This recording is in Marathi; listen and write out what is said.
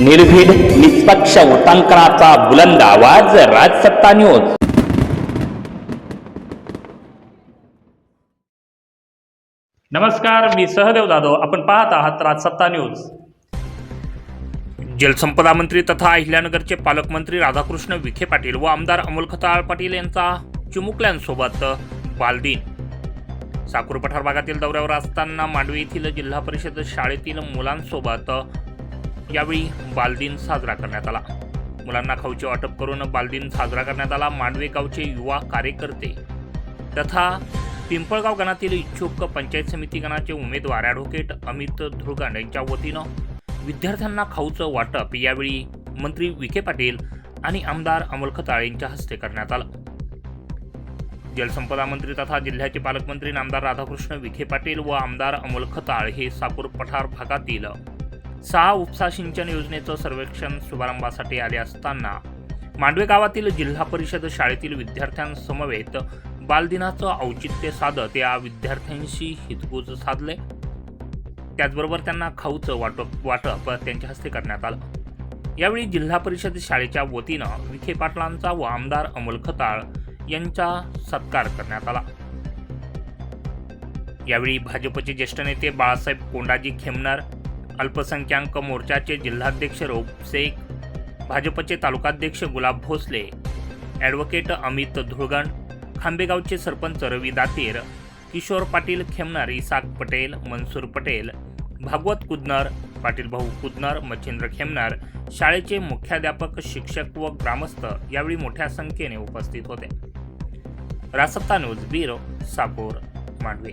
निर्भीड निष्पक्ष उटांकनाचा बुलंद आवाज राजसत्ता न्यूज. नमस्कार मी सहदेव जाधव. आपण पाहत आहात राजसत्ता न्यूज. जलसंपदा मंत्री तथा अहिल्यानगरचे पालकमंत्री राधाकृष्ण विखे पाटील व आमदार अमोल खताळ पाटील यांचा चिमुकल्यांसोबत बालदिन साकूर पठार भागातील दौऱ्यावर असताना मांडवी येथील जिल्हा परिषद शाळेतील मुलांसोबत यावेळी बालदिन साजरा करण्यात आला. मुलांना खाऊचे वाटप करून बालदिन साजरा करण्यात आला. मांडवे गावचे युवा कार्यकर्ते तथा पिंपळगाव गणातील इच्छुक पंचायत समिती गणाचे उमेदवार ॲडव्होकेट अमित धुळगांड यांच्या वतीनं विद्यार्थ्यांना खाऊचं वाटप यावेळी मंत्री विखे पाटील आणि आमदार अमोल खताळ यांच्या हस्ते करण्यात आलं. जलसंपदा मंत्री तथा जिल्ह्याचे पालकमंत्री नामदार राधाकृष्ण विखे पाटील व आमदार अमोल खताळ हे साकूर पठार भागातील सहा उपसा सिंचन योजनेचं सर्वेक्षण शुभारंभासाठी आले असताना मांडवे गावातील जिल्हा परिषद शाळेतील विद्यार्थ्यांसमवेत बालदिनाचं औचित्य साधत या विद्यार्थ्यांशी हितगुज साधले. त्याचबरोबर त्यांना खाऊचं वाटप वाटप त्यांच्या हस्ते करण्यात आलं. यावेळी जिल्हा परिषद शाळेच्या वतीनं विखे पाटलांचा व आमदार अमोल खताळ यांचा सत्कार करण्यात आला. यावेळी भाजपचे ज्येष्ठ नेते बाळासाहेब कोंडाजी खेमणार अल्पसंख्याक मोर्चाचे जिल्हाध्यक्ष रौफ शेख भाजपचे तालुकाध्यक्ष गुलाब भोसले ॲडव्होकेट अमित धुळगण खांबेगावचे सरपंच रवी दातीर किशोर पाटील खेमणार इसाक पटेल मनसूर पटेल भागवत कुदनर पाटील भाऊ कुदनर मच्छिंद्र खेमनार शाळेचे मुख्याध्यापक शिक्षक व ग्रामस्थ यावेळी मोठ्या संख्येने उपस्थित होते. Rasatta news bureau Sakor Mandave.